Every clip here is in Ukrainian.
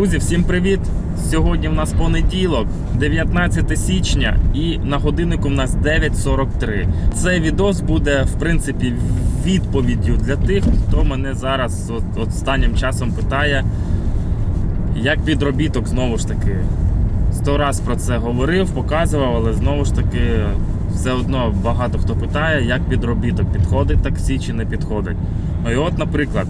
Друзі, всім привіт! Сьогодні в нас понеділок, 19 січня, і на годиннику в нас 9.43. Цей відос буде, в принципі, відповіддю для тих, хто мене зараз от, останнім часом питає, як підробіток знову ж таки. Сто раз про це говорив, показував, але знову ж таки все одно багато хто питає, як підробіток, підходить таксі чи не підходить. Ну і от, наприклад,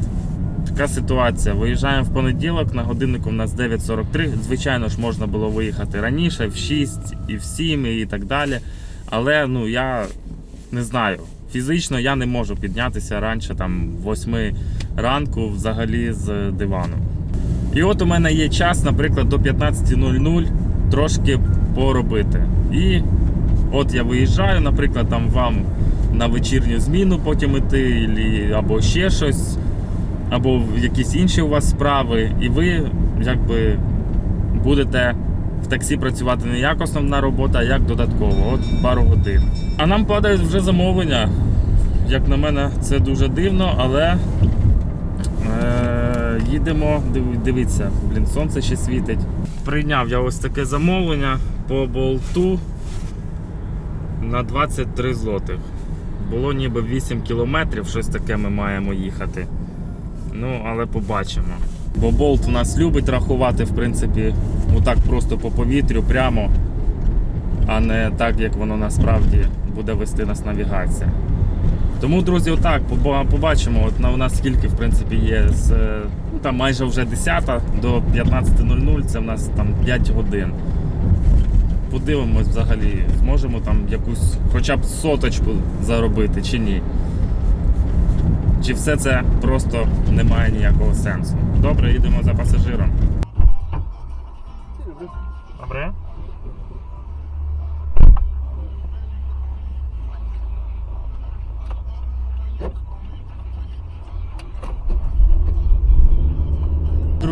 така ситуація. Виїжджаємо в понеділок, на годиннику в нас 9.43. Звичайно ж, можна було виїхати раніше, в 6 і в 7 і так далі. Але ну я не знаю. Фізично я не можу піднятися раніше там 8 ранку взагалі з дивану. І от у мене є час, наприклад, до 15.00 трошки поробити. І от я виїжджаю, наприклад, там вам на вечірню зміну потім іти, або ще щось, або якісь інші у вас справи, і ви якби будете в таксі працювати не як основна робота, а як додатково, от пару годин. А нам падають вже замовлення. Як на мене, це дуже дивно, але Е, їдемо, дивіться, блін, сонце ще світить. Прийняв я ось таке замовлення по болту на 23 злотих. Було ніби 8 кілометрів, щось таке ми маємо їхати. Ну, але побачимо. Бо болт у нас любить рахувати, в принципі, отак просто по повітрю прямо, а не так, як воно насправді буде вести нас навігація. Тому, друзі, отак побачимо. От у нас скільки в принципі є з е, ну, там майже вже 10 до 15.00, це в нас там 5 годин. Подивимось взагалі, зможемо там якусь хоча б соточку заробити чи ні. Чи все це просто не має ніякого сенсу. Добре, їдемо за пасажиром.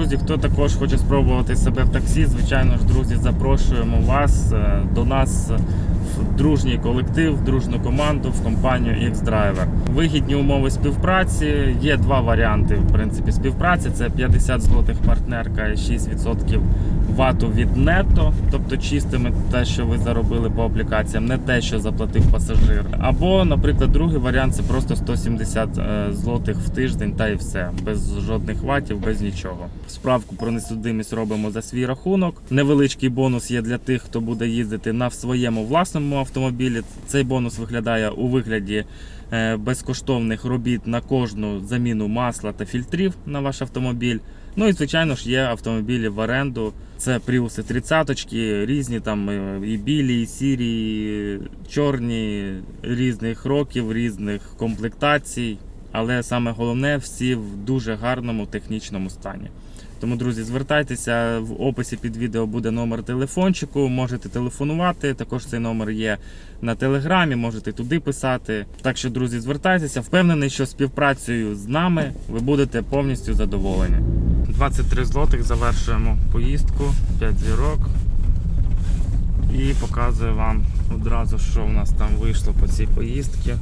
Друзі, хто також хоче спробувати себе в таксі, звичайно ж, друзі, запрошуємо вас е, до нас в дружній колектив, в дружну команду в компанію X-Driver. Вигідні умови співпраці. Є два варіанти в принципі співпраці. Це 50 злотих партнерка і 6% вату від нетто, тобто чистими те, що ви заробили по аплікаціям, не те, що заплатив пасажир. Або, наприклад, другий варіант це просто 170 е, злотих в тиждень та і все, без жодних ватів, без нічого. Справку про несудимість робимо за свій рахунок. Невеличкий бонус є для тих, хто буде їздити на своєму власному автомобілі. Цей бонус виглядає у вигляді е, безкоштовних робіт на кожну заміну масла та фільтрів на ваш автомобіль. Ну і звичайно ж є автомобілі в оренду. Це Prius 30 різні там е, і білі, і сірі, і чорні, різних років, різних комплектацій. Але саме головне, всі в дуже гарному технічному стані. Тому, друзі, звертайтеся в описі під відео буде номер телефончику. Можете телефонувати. Також цей номер є на телеграмі, можете туди писати. Так що, друзі, звертайтеся. Впевнений, що співпрацею з нами ви будете повністю задоволені. 23 злотих завершуємо поїздку, 5 зірок. І показую вам одразу, що у нас там вийшло по цій поїздці.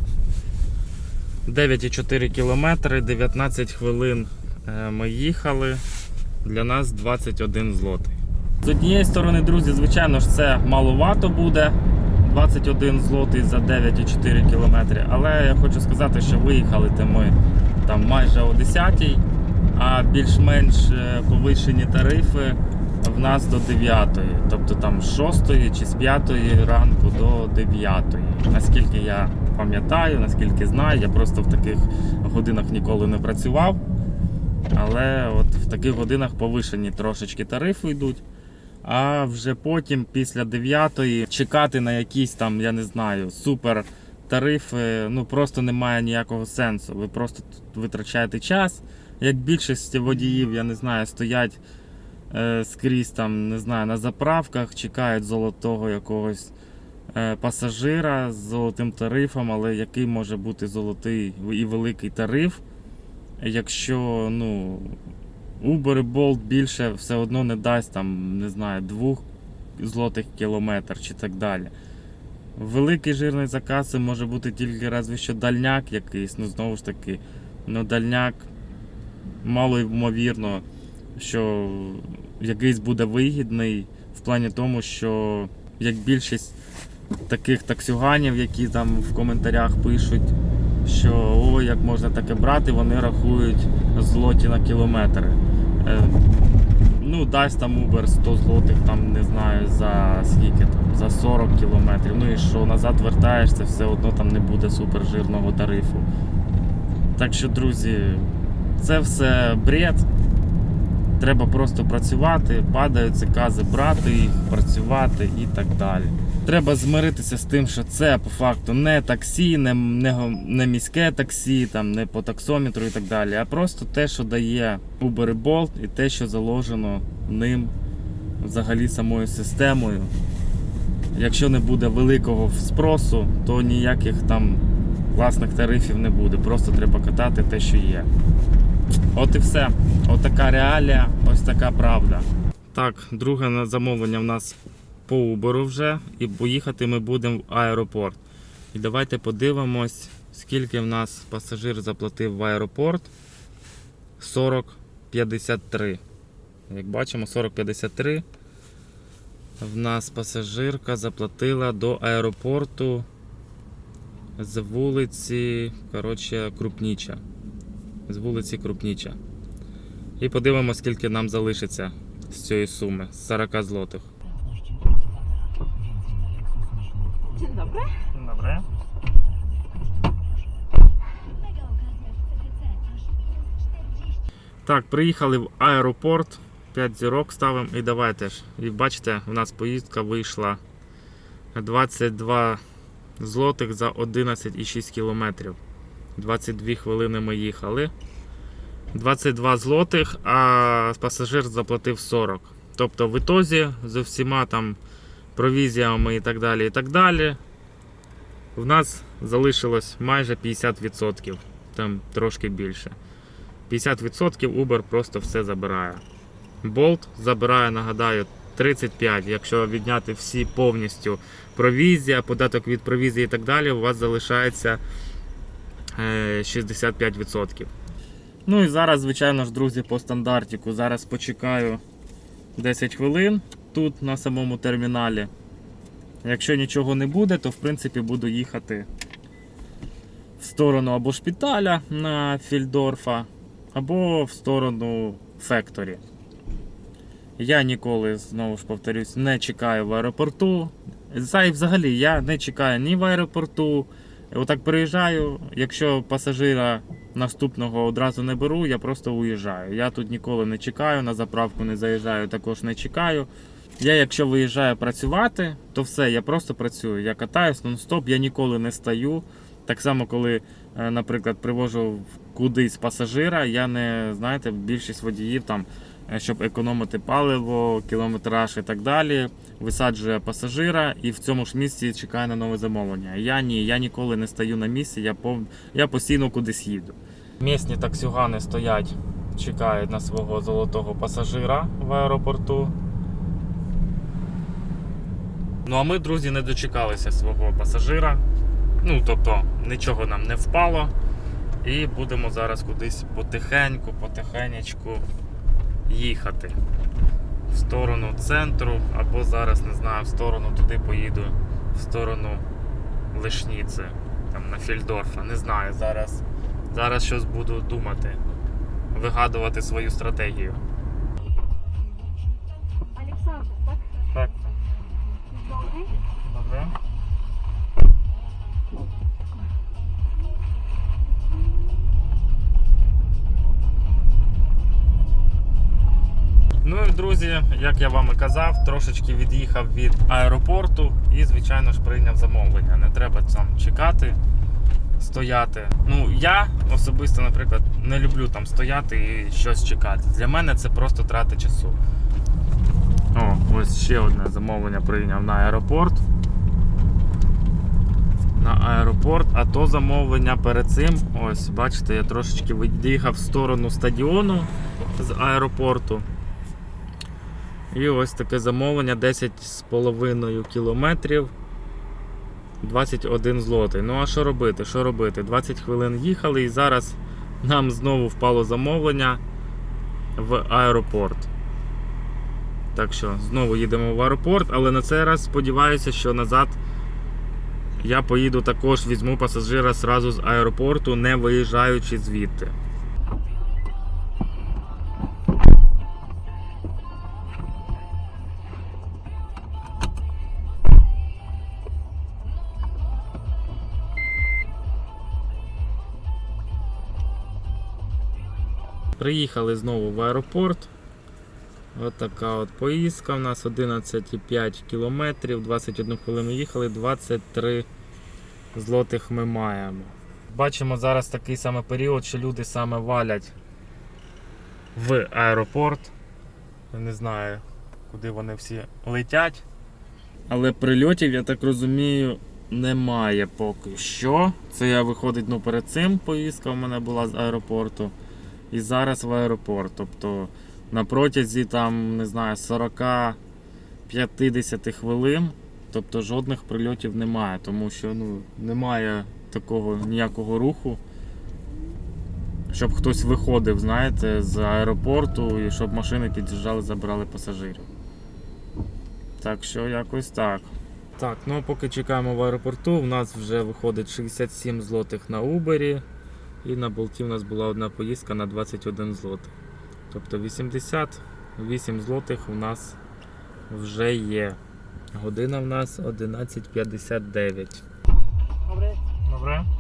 9,4 кілометри, 19 хвилин е, ми їхали. Для нас 21 злотий. З однієї сторони, друзі, звичайно ж, це маловато буде. 21 злотий за 9,4 кілометри. Але я хочу сказати, що виїхали ми там майже о 10 а більш-менш е, повищені тарифи в нас до 9 Тобто там з 6 чи з 5 ранку до 9 Наскільки я пам'ятаю, наскільки знаю, я просто в таких годинах ніколи не працював. Але от в таких годинах повишені трошечки тарифи йдуть. А вже потім, після 9 чекати на якісь там, я не знаю, супер тарифи, ну просто немає ніякого сенсу. Ви просто витрачаєте час. Як більшість водіїв, я не знаю, стоять е, скрізь там, не знаю, на заправках, чекають золотого якогось е, пасажира з золотим тарифом, але який може бути золотий і великий тариф, якщо ну, Uber і Bolt більше все одно не дасть там, не знаю, двох злотих кілометр чи так далі. Великий жирний заказ може бути тільки разве що дальняк якийсь, ну знову ж таки, ну дальняк мало ймовірно, що якийсь буде вигідний в плані тому, що як більшість таких таксюганів, які там в коментарях пишуть, що о, як можна таке брати, вони рахують злоті на кілометри. Е, ну, дасть там Uber 100 злотих, там не знаю за скільки там, за 40 кілометрів. Ну і що назад вертаєшся, все одно там не буде супержирного тарифу. Так що, друзі, це все бред. Треба просто працювати, падають закази, брати їх, працювати і так далі. Треба змиритися з тим, що це по факту не таксі, не, не, не міське таксі, там, не по таксометру і так далі, а просто те, що дає Uber і Bolt, і те, що заложено ним взагалі самою системою. Якщо не буде великого спросу, то ніяких там класних тарифів не буде. Просто треба катати те, що є. От і все. От така реалія, ось така правда. Так, друге замовлення в нас по Uber вже, і поїхати ми будемо в аеропорт. І давайте подивимось, скільки в нас пасажир заплатив в аеропорт. 40,53. Як бачимо, 40,53. В нас пасажирка заплатила до аеропорту з вулиці, коротше, Крупніча. З вулиці Крупніча. І подивимося, скільки нам залишиться з цієї суми, з 40 злотих. Dzień dobry. Добре. 40 Так, приїхали в аеропорт, 5 зірок ставимо і давайте ж. І бачите, у нас поїздка вийшла 22 злотих за 11,6 кілометрів. 22 хвилини ми їхали. 22 злотих, а пасажир заплатив 40. Тобто в ітозі з всіма там провізіями і так далі, і так далі. В нас залишилось майже 50%, там трошки більше. 50% Uber просто все забирає. Bolt забирає, нагадаю, 35. Якщо відняти всі повністю провізія, податок від провізії і так далі, у вас залишається 65%. Ну і зараз, звичайно ж, друзі, по стандартику. Зараз почекаю 10 хвилин тут на самому терміналі. Якщо нічого не буде, то в принципі буду їхати в сторону або шпиталя на Фільдорфа, або в сторону Фекторі. Я ніколи, знову ж повторюсь, не чекаю в аеропорту. Взагалі я не чекаю ні в аеропорту. Отак приїжджаю. Якщо пасажира наступного одразу не беру, я просто уїжджаю. Я тут ніколи не чекаю, на заправку не заїжджаю, також не чекаю. Я, якщо виїжджаю працювати, то все, я просто працюю. Я катаюсь нон-стоп, я ніколи не стаю. Так само, коли, е, наприклад, привожу кудись пасажира, я не знаєте, більшість водіїв там, щоб економити паливо, кілометраж і так далі, висаджує пасажира і в цьому ж місці чекає на нове замовлення. Я ні, я ніколи не стаю на місці, я пов... я постійно кудись їду. Місні таксюгани стоять, чекають на свого золотого пасажира в аеропорту. Ну а ми, друзі, не дочекалися свого пасажира. Ну, тобто, нічого нам не впало. І будемо зараз кудись потихеньку, потихенечку їхати в сторону центру, або зараз не знаю, в сторону туди поїду, в сторону Лишніці, там на Фільдорфа. Не знаю, зараз, зараз щось буду думати, вигадувати свою стратегію. Aleksandr, tak? Так, Dobry. добре. Друзі, як я вам і казав, трошечки від'їхав від аеропорту і, звичайно ж, прийняв замовлення. Не треба там чекати, стояти. Ну, я особисто, наприклад, не люблю там стояти і щось чекати. Для мене це просто трата часу. О, ось ще одне замовлення прийняв на аеропорт. На аеропорт, а то замовлення перед цим, ось, бачите, я трошечки від'їхав в сторону стадіону з аеропорту. І ось таке замовлення 10,5 кілометрів. 21 злотий. Ну а що робити? Що робити? 20 хвилин їхали і зараз нам знову впало замовлення в аеропорт. Так що знову їдемо в аеропорт, але на цей раз сподіваюся, що назад я поїду також, візьму пасажира зразу з аеропорту, не виїжджаючи звідти. Приїхали знову в аеропорт. Ось така от поїздка. У нас 11,5 кілометрів, 21 хвилину їхали, 23 злотих ми маємо. Бачимо зараз такий самий період, що люди саме валять в аеропорт. Я не знаю, куди вони всі летять. Але прильотів, я так розумію, немає поки що. Це я виходить ну, перед цим поїздка у мене була з аеропорту. І зараз в аеропорт. Тобто на протязі там, не знаю, 40-50 хвилин. Тобто жодних прильотів немає, тому що ну, немає такого ніякого руху. Щоб хтось виходив, знаєте, з аеропорту і щоб машини під'їжджали, забирали пасажирів. Так що якось так. Так, ну поки чекаємо в аеропорту, у нас вже виходить 67 злотих на Uber. І на болті у нас була одна поїздка на 21 злотих. Тобто 88 злотих у нас вже є. Година в нас 11.59. Добре. Добре.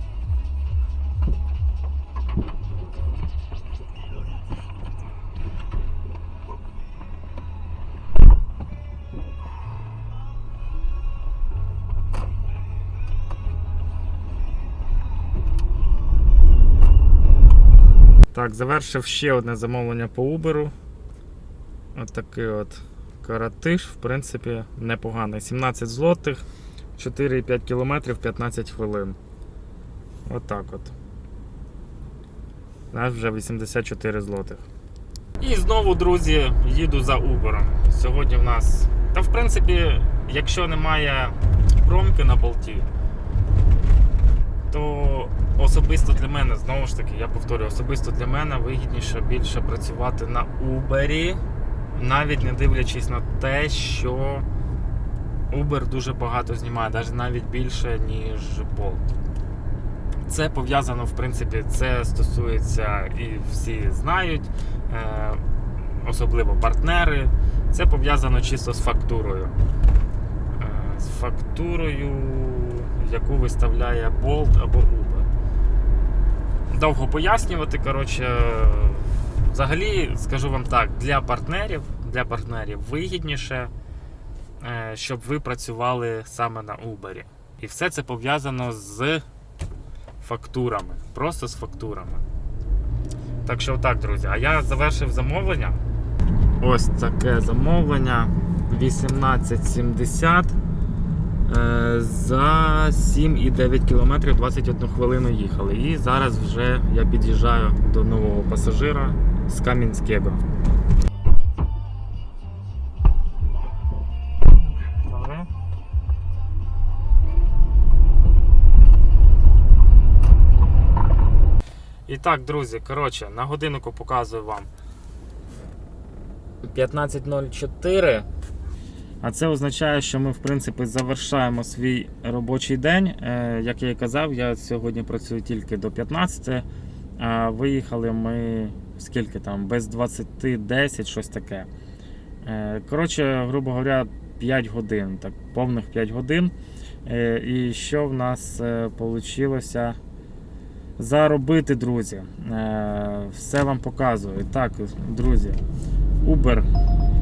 Так, завершив ще одне замовлення по Uber. От такий от каратиш, в принципі, непоганий. 17 злотих, 4,5 кілометрів, 15 хвилин. Отак от. У нас вже 84 злотих. І знову, друзі, їду за Uber. Сьогодні в нас. Та в принципі, якщо немає промки на болті, то особисто для мене, знову ж таки, я повторюю, особисто для мене вигідніше більше працювати на Uber, навіть не дивлячись на те, що Uber дуже багато знімає, навіть навіть більше, ніж Bolt. Це пов'язано, в принципі, це стосується і всі знають, е, особливо партнери. Це пов'язано чисто з фактурою. Е, З фактурою, яку виставляє Bolt або Uber. Довго пояснювати, коротше. Взагалі, скажу вам так, для партнерів, для партнерів вигідніше, е, щоб ви працювали саме на Uber. І все це пов'язано з фактурами. Просто з фактурами. Так що так, друзі. А я завершив замовлення. Ось таке замовлення 1870 е, за 7,9 км 21 хвилину їхали. І зараз вже я під'їжджаю до нового пасажира з Кам'янського. І так, друзі, коротше, на годиннику показую вам 15.04. А це означає, що ми, в принципі, завершаємо свій робочий день. Е, Як я і казав, я сьогодні працюю тільки до 15. А виїхали ми скільки там, без 20-10, щось таке. Е, Коротше, грубо говоря, 5 годин, так, повних 5 годин. Е, І що в нас вийшло заробити, друзі? Все вам показую. Так, друзі, Uber.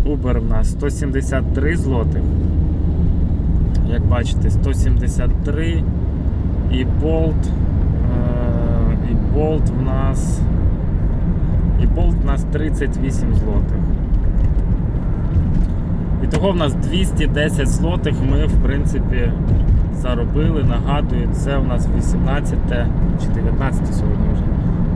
Uber в нас 173 злотих. Як бачите, 173 і Bolt. е, І Bolt в нас. І Bolt в нас 38 злотих. І того в нас 210 злотих ми, в принципі, заробили. Нагадую, це у нас 18 чи 19 сьогодні вже.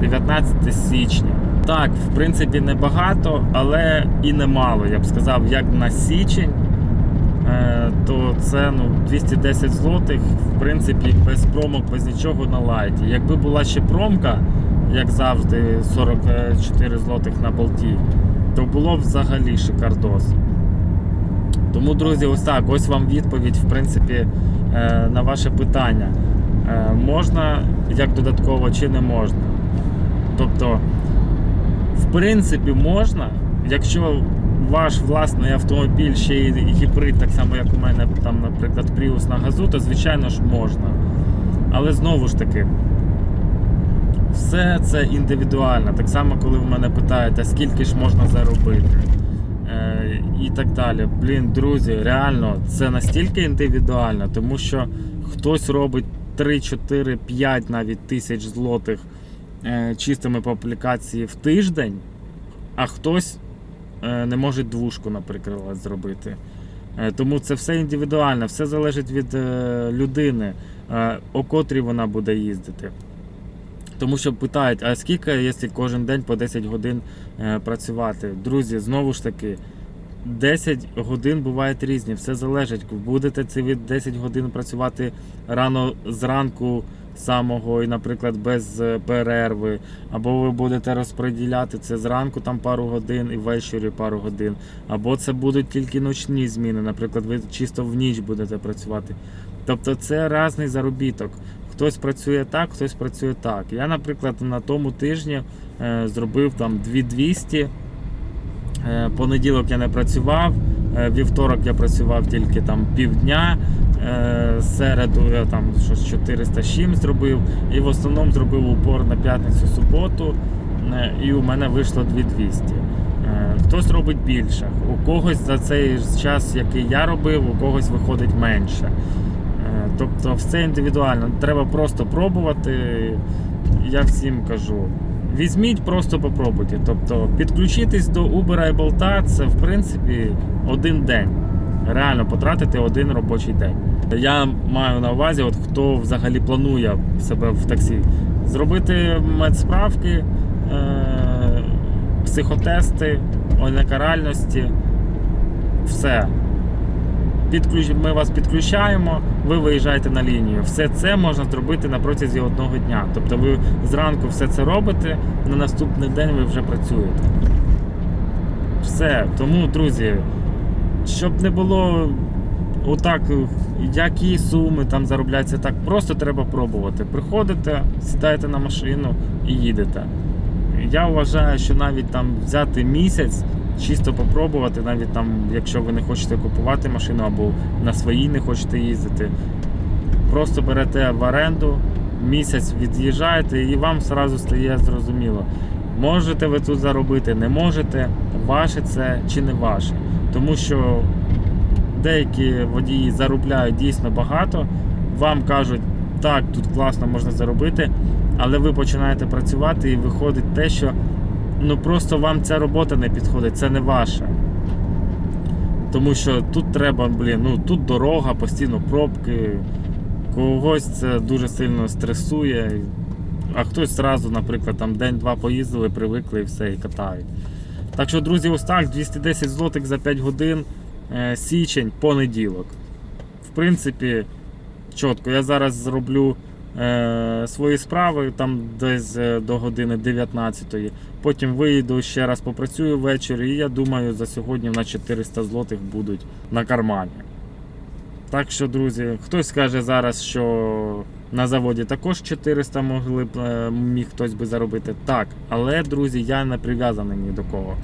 19 січня. Так, в принципі, небагато, але і немало. Я б сказав, як на січень, е, то це ну, 210 злотих, в принципі, без промок, без нічого на лайті. Якби була ще промка, як завжди, 44 злотих на болті, то було б взагалі шикардос. Тому, друзі, ось так, ось вам відповідь, в принципі, е, на ваше питання. Е, Можна як додатково чи не можна. Тобто, в принципі, можна, якщо ваш власний автомобіль ще й гібрид, так само як у мене, там, наприклад, Prius на газу, то звичайно ж можна. Але знову ж таки, все це індивідуально. Так само, коли ви мене питаєте, скільки ж можна заробити. Е, і так далі. Блін, друзі, реально, це настільки індивідуально, тому що хтось робить 3, 4, 5 навіть тисяч злотих чистими по аплікації в тиждень, а хтось е, не може двушку, наприклад, зробити. Е, Тому це все індивідуально, все залежить від е, людини, е, о котрій вона буде їздити. Тому що питають, а скільки, якщо кожен день по 10 годин е, працювати? Друзі, знову ж таки, 10 годин бувають різні, все залежить. Будете ці від 10 годин працювати рано зранку самого, і, наприклад, без е, перерви, або ви будете розподіляти це зранку там пару годин і ввечері пару годин, або це будуть тільки ночні зміни, наприклад, ви чисто в ніч будете працювати. Тобто це різний заробіток. Хтось працює так, хтось працює так. Я, наприклад, на тому тижні е, зробив там 2200. Е, понеділок я не працював, вівторок я працював тільки там півдня. Е, середу я там щось 400 з чим зробив. І в основному зробив упор на п'ятницю суботу. е, І у мене вийшло 2200. Е, Хтось робить більше. У когось за цей час, який я робив, у когось виходить менше. Тобто все індивідуально. Треба просто пробувати. Я всім кажу. Візьміть, просто попробуйте. Тобто підключитись до Uber і Bolt це в принципі один день. Реально потратити один робочий день. Я маю на увазі, от хто взагалі планує себе в таксі, зробити медсправки, е- психотести, онекаральності. Все. Підключ... Ми вас підключаємо, ви виїжджаєте на лінію. Все це можна зробити на протязі одного дня. Тобто ви зранку все це робите, на наступний день ви вже працюєте. Все. Тому, друзі, щоб не було отак, які суми там заробляються, так просто треба пробувати. Приходите, сідаєте на машину і їдете. Я вважаю, що навіть там взяти місяць, чисто попробувати, навіть там, якщо ви не хочете купувати машину або на своїй не хочете їздити, просто берете в оренду, місяць від'їжджаєте і вам одразу стає зрозуміло. Можете ви тут заробити, не можете, ваше це чи не ваше. Тому що деякі водії заробляють дійсно багато, вам кажуть, так, тут класно можна заробити, але ви починаєте працювати і виходить те, що ну просто вам ця робота не підходить, це не ваша. Тому що тут треба, блін, ну тут дорога, постійно пробки. Когось це дуже сильно стресує. А хтось зразу, наприклад, там день-два поїздили, привикли і все, і катають. Так що, друзі, ось так, 210 злотих за 5 годин, е, січень, понеділок. В принципі, чітко. Я зараз зроблю е, свої справи там десь е, до години 19-ї. Потім виїду ще раз попрацюю ввечері, і я думаю, за сьогодні на 400 злотих будуть на кармані. Так що, друзі, хтось каже зараз, що на заводі також 400 могли б е, міг хтось би заробити. Так, але друзі, я не прив'язаний ні до кого.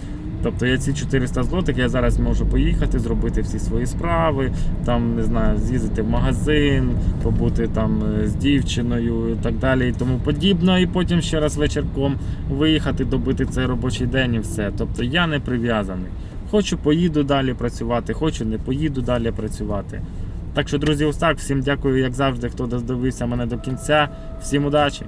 Тобто я ці 400 злотих я зараз можу поїхати, зробити всі свої справи, там не знаю, з'їздити в магазин, побути там е, з дівчиною і так далі, і тому подібно. І потім ще раз вечірком виїхати, добити цей робочий день і все. Тобто я не прив'язаний. Хочу, поїду далі працювати, хочу, не поїду далі працювати. Так що, друзі, ось. Всім дякую, як завжди, хто додивився мене до кінця. Всім удачі!